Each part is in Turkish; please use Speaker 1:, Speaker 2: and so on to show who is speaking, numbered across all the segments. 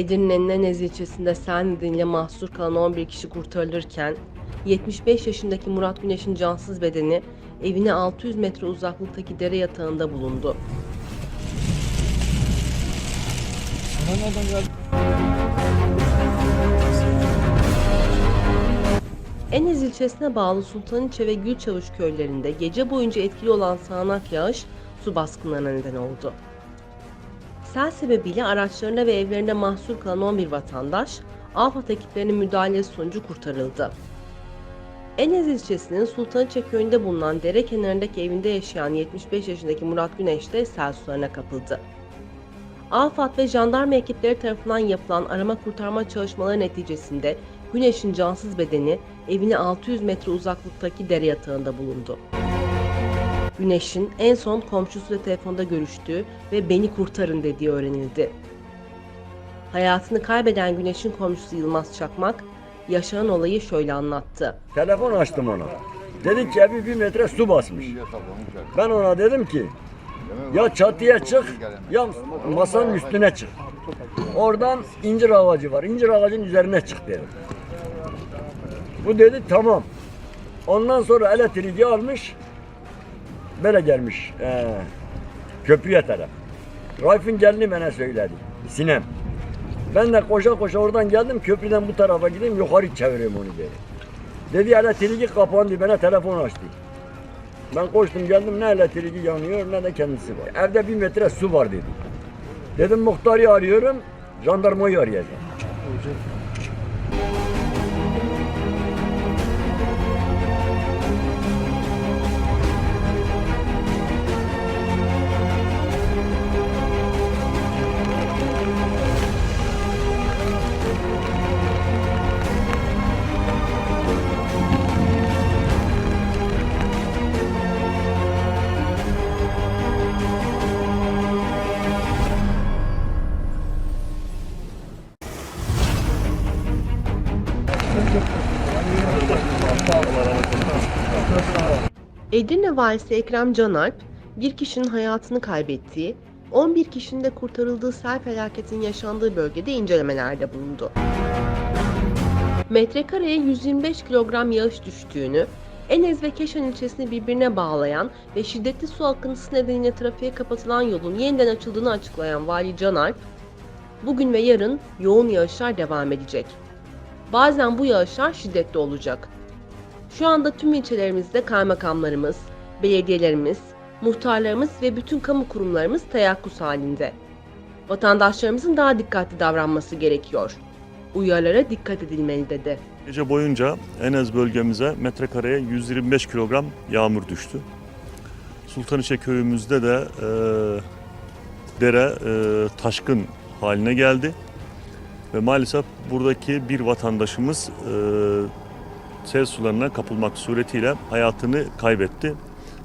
Speaker 1: Edirne'nin Enez ilçesinde sel nedeniyle mahsur kalan 11 kişi kurtarılırken 75 yaşındaki Murat Güneş'in cansız bedeni evine 600 metre uzaklıktaki dere yatağında bulundu. Enez ilçesine bağlı Sultaniçe ve Gülçavuş köylerinde gece boyunca etkili olan sağanak yağış su baskınlarına neden oldu. Sel sebebiyle araçlarında ve evlerinde mahsur kalan 11 vatandaş, AFAD ekiplerinin müdahalesi sonucu kurtarıldı. Enez ilçesinin Sultaniçe köyünde bulunan dere kenarındaki evinde yaşayan 75 yaşındaki Murat Güneş de sel sularına kapıldı. AFAD ve jandarma ekipleri tarafından yapılan arama kurtarma çalışmaları neticesinde Güneş'in cansız bedeni evine 600 metre uzaklıktaki dere yatağında bulundu. Güneş'in en son komşusuyla telefonda görüştüğü ve beni kurtarın dediği öğrenildi. Hayatını kaybeden Güneş'in komşusu Yılmaz Çakmak, yaşanan olayı şöyle anlattı.
Speaker 2: Telefon açtım ona. Dedi ki evi bir metre su basmış. Ben ona dedim ki ya çatıya çık ya masanın üstüne çık. Oradan incir ağacı var. İncir ağacının üzerine çık dedim. Bu dedi tamam. Ondan sonra elektriği almış. Böyle gelmiş. Ee, köprüye taraf. Raif'in gelini bana söyledi. Sinem. Ben de koşa koşa oradan geldim köprüden bu tarafa gideyim yukarı çevireyim onu dedi. Dedi elektriği kapandı bana telefon açtı. Ben koştum geldim ne elektriği yanıyor ne de kendisi var. Evde bir metre su var dedi. Dedim muhtarı arıyorum jandarmayı arayacağım.
Speaker 1: Edirne valisi Ekrem Canalp, bir kişinin hayatını kaybettiği, 11 kişinin de kurtarıldığı sel felaketinin yaşandığı bölgede incelemelerde bulundu. Metrekareye 125 kilogram yağış düştüğünü, Enez ve Keşan ilçesini birbirine bağlayan ve şiddetli su akıntısı nedeniyle trafiğe kapatılan yolun yeniden açıldığını açıklayan Vali Canalp, bugün ve yarın yoğun yağışlar devam edecek. Bazen bu yağışlar şiddetli olacak. Şu anda tüm ilçelerimizde kaymakamlarımız, belediyelerimiz, muhtarlarımız ve bütün kamu kurumlarımız teyakkuz halinde. Vatandaşlarımızın daha dikkatli davranması gerekiyor. Uyarılara dikkat edilmeli dedi.
Speaker 3: Gece boyunca Enez bölgemize metrekareye 125 kilogram yağmur düştü. Sultanişe köyümüzde de e, dere e, taşkın haline geldi. Ve maalesef buradaki bir vatandaşımız e, sel sularına kapılmak suretiyle hayatını kaybetti.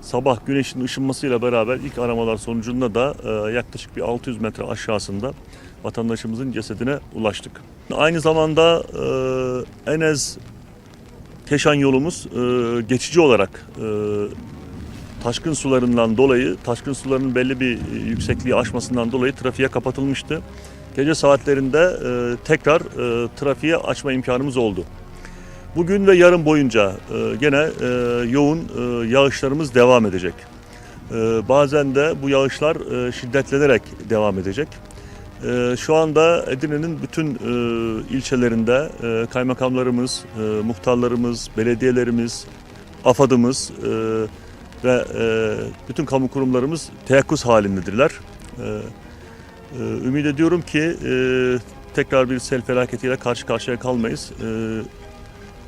Speaker 3: Sabah güneşin ışınmasıyla beraber ilk aramalar sonucunda da e, yaklaşık bir 600 metre aşağısında vatandaşımızın cesedine ulaştık. Aynı zamanda e, Enez Keşan yolumuz e, geçici olarak taşkın sularından dolayı, taşkın sularının belli bir yüksekliği aşmasından dolayı trafiğe kapatılmıştı. Gece saatlerinde tekrar trafiğe açma imkanımız oldu. Bugün ve yarın boyunca e, gene e, yoğun e, yağışlarımız devam edecek. E, bazen de bu yağışlar e, şiddetlenerek devam edecek. E, şu anda Edirne'nin bütün e, ilçelerinde e, kaymakamlarımız, e, muhtarlarımız, belediyelerimiz, AFAD'ımız e, ve e, bütün kamu kurumlarımız teyakkuz halindedirler. E, e, ümit ediyorum ki e, tekrar bir sel felaketiyle karşı karşıya kalmayız. E,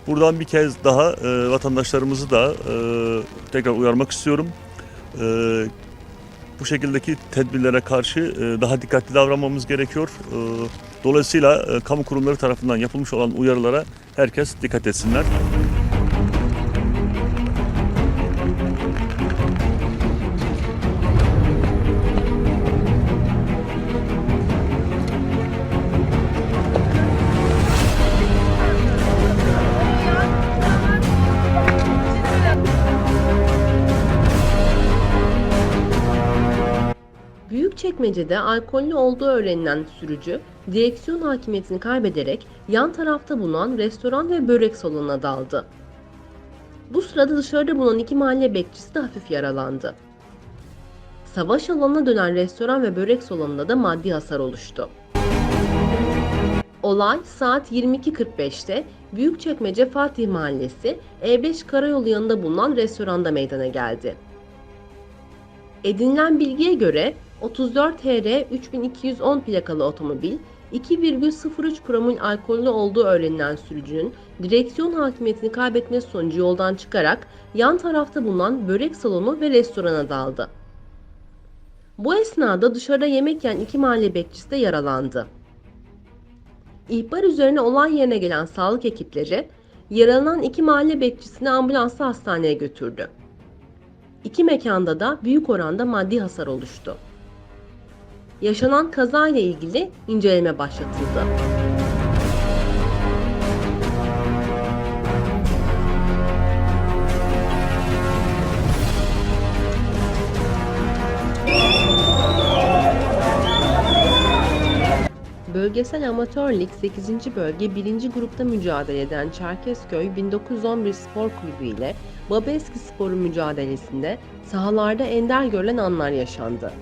Speaker 3: Buradan bir kez daha e, vatandaşlarımızı da e, tekrar uyarmak istiyorum. E, bu şekildeki tedbirlere karşı e, daha dikkatli davranmamız gerekiyor. E, dolayısıyla e, kamu kurumları tarafından yapılmış olan uyarılara herkes dikkat etsinler.
Speaker 1: Büyükçekmece'de alkollü olduğu öğrenilen sürücü direksiyon hakimiyetini kaybederek yan tarafta bulunan restoran ve börek salonuna daldı. Bu sırada dışarıda bulunan iki mahalle bekçisi de hafif yaralandı. Savaş alanına dönen restoran ve börek salonunda da maddi hasar oluştu. Olay saat 22.45'te Büyükçekmece Fatih Mahallesi E5 Karayolu yanında bulunan restoranda meydana geldi. Edinilen bilgiye göre 34 HR 3210 plakalı otomobil 2,03 promil alkollü olduğu öğrenilen sürücünün direksiyon hakimiyetini kaybetmesi sonucu yoldan çıkarak yan tarafta bulunan börek salonu ve restorana daldı. Bu esnada dışarıda yemek yiyen iki mahalle bekçisi de yaralandı. İhbar üzerine olay yerine gelen sağlık ekipleri yaralanan iki mahalle bekçisini ambulansla hastaneye götürdü. İki mekanda da büyük oranda maddi hasar oluştu. Yaşanan kaza ile ilgili inceleme başlatıldı. Bölgesel Amatör Lig 8. Bölge 1. grupta mücadele eden Çerkezköy 1911 Spor Kulübü ile Babeski Spor'un mücadelesinde sahalarda ender görülen anlar yaşandı.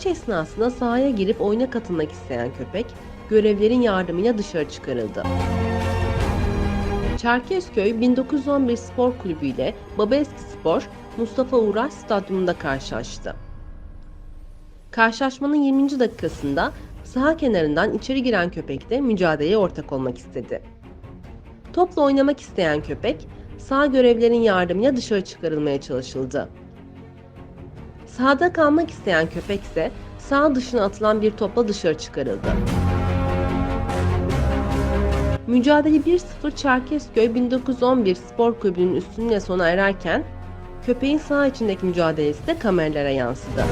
Speaker 1: Maç esnasında sahaya girip oyuna katılmak isteyen köpek, görevlerin yardımıyla dışarı çıkarıldı. Çerkezköy 1911 Spor Kulübü ile Babeski Spor Mustafa Uğraş Stadyumunda karşılaştı. Karşılaşmanın 20. dakikasında saha kenarından içeri giren köpek de mücadeleye ortak olmak istedi. Topla oynamak isteyen köpek, sağ görevlerin yardımıyla dışarı çıkarılmaya çalışıldı. Sahada kalmak isteyen köpek ise sağ dışına atılan bir topla dışarı çıkarıldı. Mücadele 1-0 Çerkezköy 1911 Spor Kulübü'nün üstünlüğüne sona ererken köpeğin saha içindeki mücadelesi de kameralara yansıdı.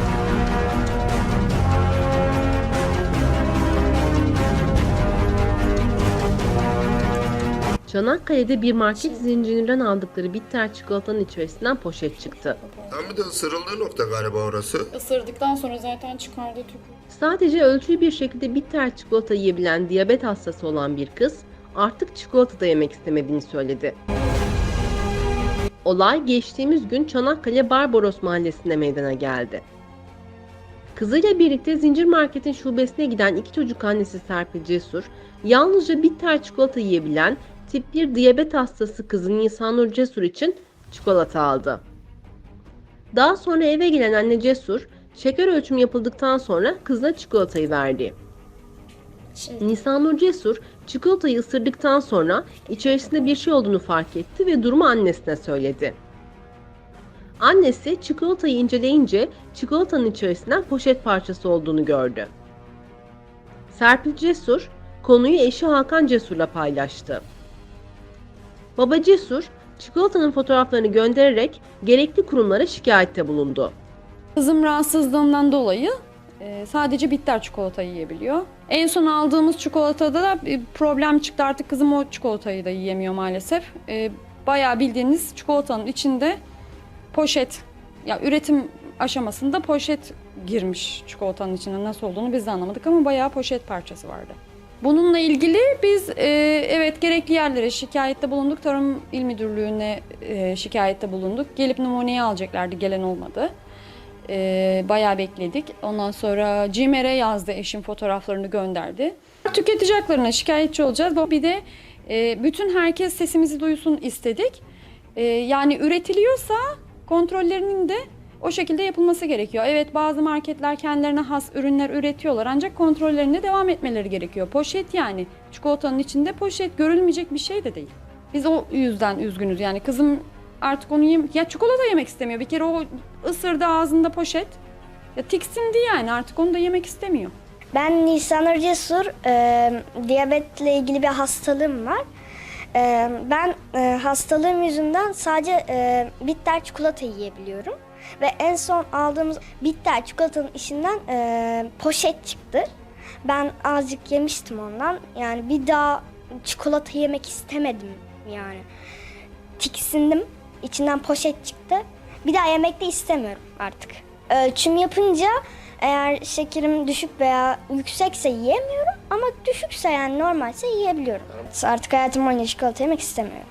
Speaker 1: Çanakkale'de bir market zincirinden aldıkları bitter çikolatanın içerisinden poşet çıktı.
Speaker 4: Tam bir de ısırıldığı nokta galiba orası.
Speaker 5: Isırdıktan sonra zaten çıkardı tüpü.
Speaker 1: Sadece ölçülü bir şekilde bitter çikolata yiyebilen diyabet hastası olan bir kız artık çikolata da yemek istemediğini söyledi. Olay geçtiğimiz gün Çanakkale Barbaros mahallesinde meydana geldi. Kızıyla birlikte zincir marketin şubesine giden iki çocuk annesi Serpil Cesur, yalnızca bitter çikolata yiyebilen tip 1 diyabet hastası kızı Nisanur Cesur için çikolata aldı. Daha sonra eve gelen anne Cesur, şeker ölçümü yapıldıktan sonra kızına çikolatayı verdi. Nisanur Cesur çikolatayı ısırdıktan sonra içerisinde bir şey olduğunu fark etti ve durumu annesine söyledi. Annesi çikolatayı inceleyince çikolatanın içerisinden poşet parçası olduğunu gördü. Serpil Cesur konuyu eşi Hakan Cesur'la paylaştı. Baba Cesur çikolatanın fotoğraflarını göndererek gerekli kurumlara şikayette bulundu.
Speaker 5: Kızım rahatsızlığından dolayı e, sadece bitter çikolata yiyebiliyor. En son aldığımız çikolatada da bir problem çıktı. Artık kızım o çikolatayı da yiyemiyor maalesef. E, bayağı bildiğiniz çikolatanın içinde poşet, ya üretim aşamasında poşet girmiş çikolatanın içine. Nasıl olduğunu biz de anlamadık ama bayağı poşet parçası vardı. Bununla ilgili biz e, evet gerekli yerlere şikayette bulunduk. Tarım İl Müdürlüğü'ne e, şikayette bulunduk. Gelip numuneyi alacaklardı, gelen olmadı. E, bayağı bekledik. Ondan sonra CİMER'e yazdı, eşim fotoğraflarını gönderdi. Tüketici şikayetçi olacağız. Bir de e, bütün herkes sesimizi duysun istedik. E, yani üretiliyorsa kontrollerinin de o şekilde yapılması gerekiyor. Evet bazı marketler kendilerine has ürünler üretiyorlar ancak kontrollerine devam etmeleri gerekiyor. Poşet yani çikolatanın içinde poşet görülmeyecek bir şey de değil. Biz o yüzden üzgünüz yani kızım artık onu yem ya çikolata yemek istemiyor. Bir kere o ısırdı ağzında poşet. Ya tiksindi yani artık onu da yemek istemiyor.
Speaker 6: Ben Nisanur Cesur, e, diyabetle ilgili bir hastalığım var. E, ben e, hastalığım yüzünden sadece e, bitter çikolata yiyebiliyorum. Ve en son aldığımız bitter çikolatanın içinden e, poşet çıktı. Ben azıcık yemiştim ondan. Yani bir daha çikolata yemek istemedim yani. tiksindim. İçinden poşet çıktı. Bir daha yemek de istemiyorum artık. Ölçüm yapınca eğer şekerim düşük veya yüksekse yiyemiyorum ama düşükse yani normalse yiyebiliyorum. Artık hayatım boyunca çikolata yemek istemiyorum.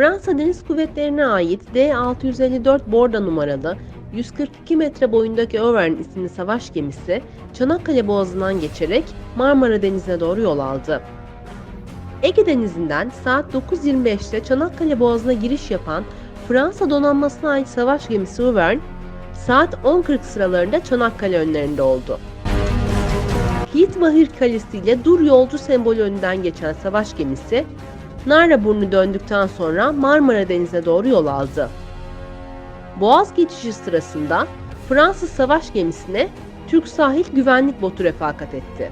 Speaker 1: Fransa Deniz Kuvvetleri'ne ait D-654 Borda numaralı 142 metre boyundaki Auvergne isimli savaş gemisi Çanakkale Boğazı'ndan geçerek Marmara Denizi'ne doğru yol aldı. Ege Denizi'nden saat 9.25'te Çanakkale Boğazı'na giriş yapan Fransa donanmasına ait savaş gemisi Auvergne, saat 10.40 sıralarında Çanakkale önlerinde oldu. Hitmahir Kalesi ile dur yolcu sembolü önünden geçen savaş gemisi, Narraburnu döndükten sonra Marmara Denizi'ne doğru yol aldı. Boğaz geçişi sırasında Fransız savaş gemisine Türk sahil güvenlik botu refakat etti.